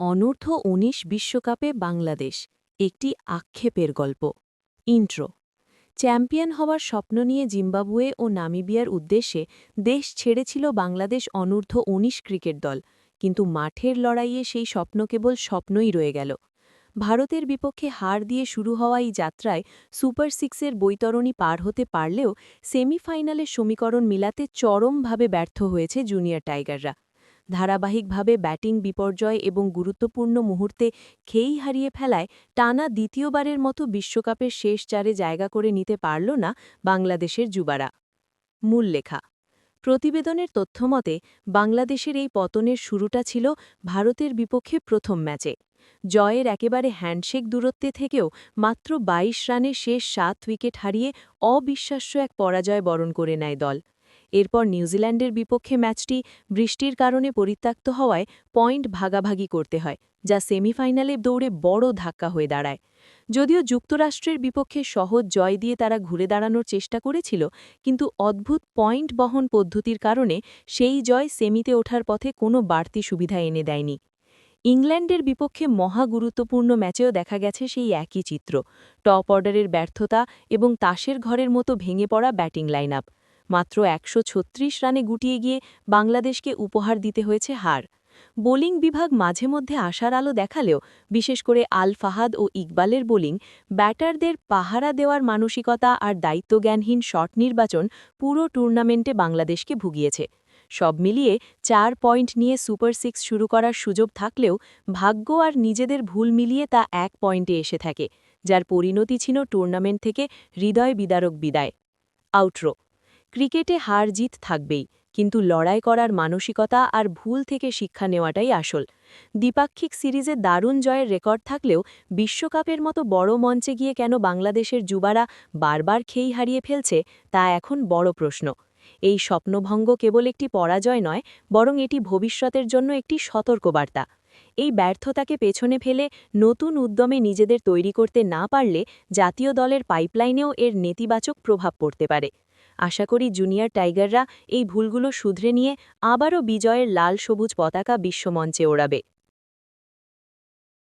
অনূর্ধ্ব উনিশ বিশ্বকাপে বাংলাদেশ, একটি আক্ষেপের গল্প। ইন্ট্রো। চ্যাম্পিয়ন হওয়ার স্বপ্ন নিয়ে জিম্বাবুয়ে ও নামিবিয়ার উদ্দেশ্যে দেশ ছেড়েছিল বাংলাদেশ অনূর্ধ্ব উনিশ ক্রিকেট দল, কিন্তু মাঠের লড়াইয়ে সেই স্বপ্ন কেবল স্বপ্নই রয়ে গেল। ভারতের বিপক্ষে হার দিয়ে শুরু হওয়া এই যাত্রায় সুপার সিক্সের বৈতরণী পার হতে পারলেও সেমিফাইনালের সমীকরণ মিলাতে চরমভাবে ব্যর্থ হয়েছে জুনিয়র টাইগাররা। ধারাবাহিকভাবে ব্যাটিং বিপর্যয় এবং গুরুত্বপূর্ণ মুহূর্তে খেই হারিয়ে ফেলায় টানা দ্বিতীয়বারের মতো বিশ্বকাপের শেষ চারে জায়গা করে নিতে পারল না বাংলাদেশের যুবারা। মূল লেখা, প্রতিবেদনের তথ্যমতে, বাংলাদেশের এই পতনের শুরুটা ছিল ভারতের বিপক্ষে প্রথম ম্যাচে। জয়ের একেবারে হ্যান্ডশেক দূরত্বে থেকেও মাত্র ২২ রানে শেষ সাত উইকেট হারিয়ে অবিশ্বাস্য এক পরাজয় বরণ করে নেয় দল। এরপর নিউজিল্যান্ডের বিপক্ষে ম্যাচটি বৃষ্টির কারণে পরিত্যক্ত হওয়ায় পয়েন্ট ভাগাভাগি করতে হয়, যা সেমিফাইনালে দৌড়ে বড় ধাক্কা হয়ে দাঁড়ায়। যদিও যুক্তরাষ্ট্রের বিপক্ষে সহজ জয় দিয়ে তারা ঘুরে দাঁড়ানোর চেষ্টা করেছিল, কিন্তু অদ্ভুত পয়েন্ট বহন পদ্ধতির কারণে সেই জয় সেমিতে ওঠার পথে কোনো বাড়তি সুবিধা এনে দেয়নি। ইংল্যান্ডের বিপক্ষে মহা গুরুত্বপূর্ণ ম্যাচেও দেখা গেছে সেই একই চিত্র, টপ অর্ডারের ব্যর্থতা এবং তাসের ঘরের মতো ভেঙে পড়া ব্যাটিং লাইন আপ মাত্র একশো ছত্রিশ রানে গুটিয়ে গিয়ে বাংলাদেশকে উপহার দিতে হয়েছে হার। বোলিং বিভাগ মাঝে মধ্যে আশার আলো দেখালেও, বিশেষ করে আল ফাহাদ ও ইকবালের বোলিং, ব্যাটারদের পাহারা দেওয়ার মানসিকতা আর দায়িত্বজ্ঞানহীন শট নির্বাচন পুরো টুর্নামেন্টে বাংলাদেশকে ভুগিয়েছে। সব মিলিয়ে চার পয়েন্ট নিয়ে সুপার সিক্স শুরু করার সুযোগ থাকলেও, ভাগ্য আর নিজেদের ভুল মিলিয়ে তা এক পয়েন্টে এসে থাকে, যার পরিণতি ছিল টুর্নামেন্ট থেকে হৃদয় বিদারক বিদায়। আউট্রো ক্রিকেটে হার জিত থাকবেই, কিন্তু লড়াই করার মানসিকতা আর ভুল থেকে শিক্ষা নেওয়াটাই আসল। দ্বিপাক্ষিক সিরিজে দারুণ জয়ের রেকর্ড থাকলেও বিশ্বকাপের মতো বড় মঞ্চে গিয়ে কেন বাংলাদেশের যুবারা বারবার খেই হারিয়ে ফেলছে, তা এখন বড় প্রশ্ন। এই স্বপ্নভঙ্গ কেবল একটি পরাজয় নয়, বরং এটি ভবিষ্যতের জন্য একটি সতর্কবার্তা। এই ব্যর্থতাকে পেছনে ফেলে নতুন উদ্যমে নিজেদের তৈরি করতে না পারলে জাতীয় দলের পাইপলাইনেও এর নেতিবাচক প্রভাব পড়তে পারে। আশা করি জুনিয়র টাইগাররা এই ভুলগুলো শুধরে নিয়ে আবারও বিজয়ের লাল সবুজ পতাকা বিশ্বমঞ্চে ওড়াবে।